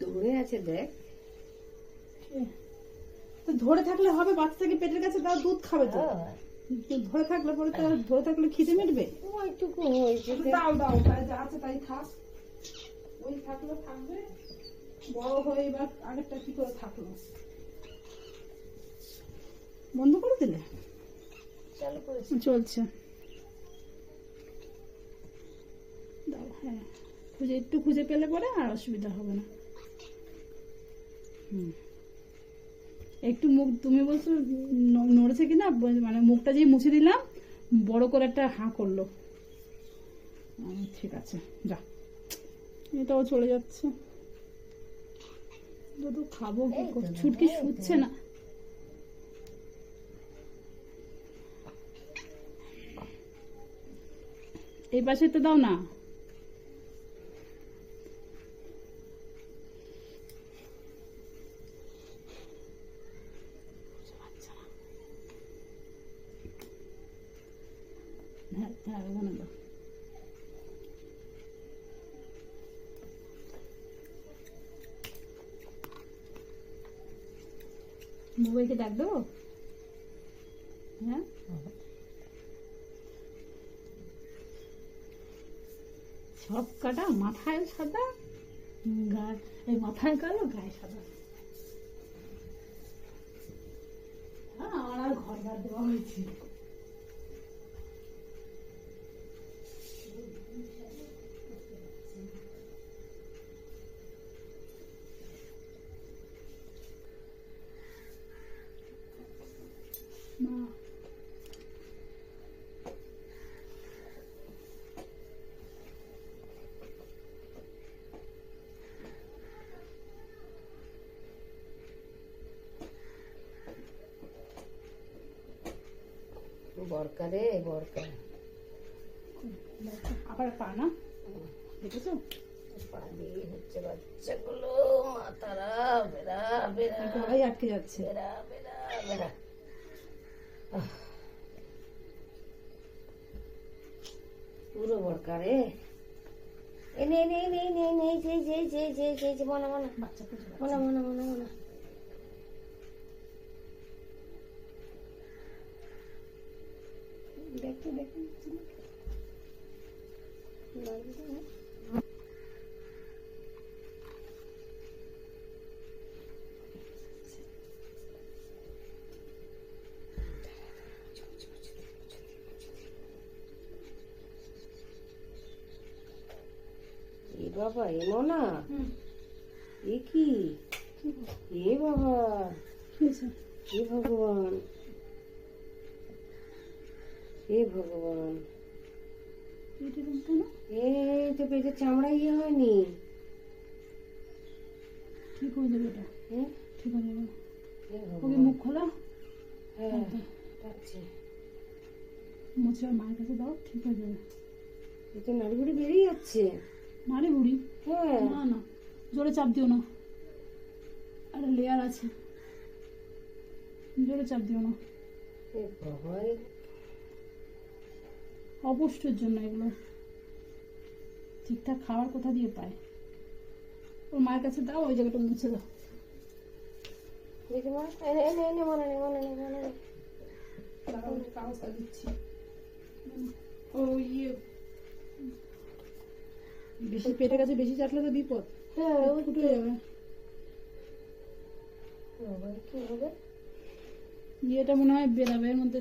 দৌড়ে আছে দেখ। তো ধরে থাকলে হবে বাচ্চাকে পেটের কাছে তাও দুধ খাবে তো? হ্যাঁ। ধরে থাকলে পরে তো ধরে থাকলে খিদে মিটবে? ওইটুকু হয়েছে। দাও দাও তাই যা আছে তাই থাক। ওই থাকলে থাকবে। বড় হয়ে এবার আগেরটা কি করে থাকল? বন্ধ করে দিলে? চালু চলছে। দাও হ্যাঁ। খুঁজে একটু খুঁজে পেলে পরে আর অসুবিধা হবে না। একটু মুখ তুমি বলছো ন- নড়েছে কিনা? ব- মানে মুখটা যে মুছে দিলাম বড় করে একটা হাঁ করল। ঠিক আছে যা। এটাও চলে যাচ্ছে। দুধ খাব কি ছুটকি শুচ্ছে না। এই পাশে তো দাও না। হ্যাঁ ওখানে বউকে ডাক দেবো? হ্যাঁ? সব কাটা, মাথায় সাদা, গা- এই মাথায় কালো, গায়ে সাদা। হ্যাঁ আমার আর ঘর দেওয়া হয়েছে। বরকা রে বরকা আবার পা না দেখেছ পা দিয়ে হচ্ছে বাচ্চাগুলো মাতারা বেড়া বেড়া গলায় আটকে যাচ্ছে বেড়া বেড়া বেড়া। পুরো বরকা রে এনে এনে এনে এনে এনে যে যে যে যে যে মনে মনে মনে মনে মনে মনে দেখি দেখি বাবা এমো না? এ কি? এ বাবা। হে ভগবান। হে ভগবান? এই তো পেটের চামড়া ইয়ে হয়নি। ঠিক হয়ে যাবে এটা। হ্যাঁ ঠিক হয়ে যাবে। ওকে মুখ খোলা। হ্যাঁ পাচ্ছি মুছে মায়ের কাছে দাও ঠিক হয়ে যাবে। এই তো নাড়িগুড়ি বেরিয়ে যাচ্ছে। নারে বুড়ি হ্যাঁ। না না জোরে চাপ দিও না। একটা লেয়ার আছে। জোরে চাপ দিও না। এ বাবা এ অপুষ্টের জন্য এগুলো ঠিকঠাক খাবার কোথা দিয়ে পায়? ওর মায়ের কাছে দাও ওই জায়গাটা মুছে দাও। বেশি পেটের কাছে বেশি চাটলে তো বিপদ। হ্যাঁ ফুটে যাবে। মনে হয় বেরাবে এর মধ্যে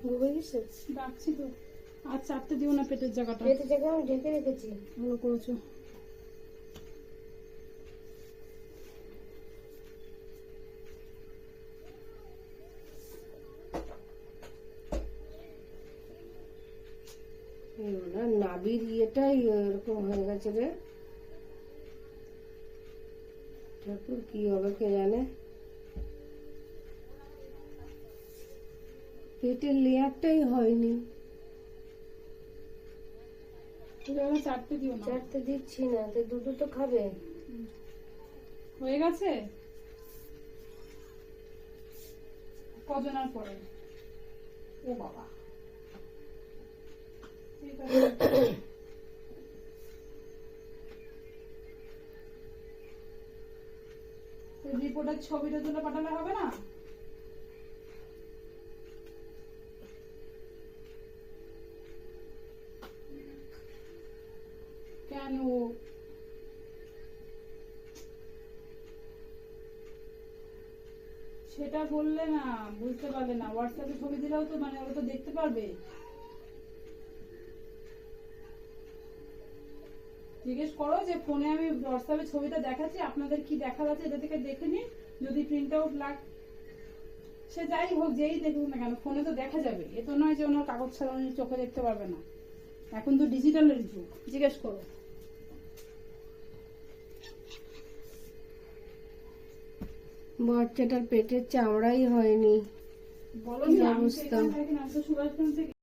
গেলো গেছে ডাকছি তো। আর চাপতে দিও না পেটের জায়গাটা। পেটের জায়গায় আমি ঢেকে রেখেছি। ভালো করেছ। না নাবির ইয়েটাই এরকম হয়ে গেছে রে। ঠাকুর কি হবে কে জানে? পেটের লেয়ারটাই হয়নি। চাপতে দিও না। চারটে দিচ্ছি না তো দুটো তো খাবে। হয়ে গেছে? কজন আর পরে? ও বাবা। ঠিক আছে। রিপোর্টের ছবিটা তুলে পাঠালে হবে না? কেন সেটা বললে না, বুঝতে পারলে না। হোয়াটসঅ্যাপে ছবি দিলেও তো মানে ওরা তো দেখতে পারবে। জিজ্ঞেস করো যে ফোনে আমি হোয়াটসঅ্যাপে ছবিটা দেখাচ্ছি, আপনাদের কি দেখা যাচ্ছে এটা থেকে দেখে নিন। যদি প্রিন্ট আউট লাগ, সে যাই হোক, যেই দেখুক না কেন, ফোনে তো দেখা যাবে। এ তো নয় যে ওনার কাগজ ছাড়া উনি চোখে দেখতে পারবে না। এখন তো ডিজিটালের যুগ, জিজ্ঞেস করো। বাচ্চাটার পেটের চামড়াই হয়নি অবস্থা?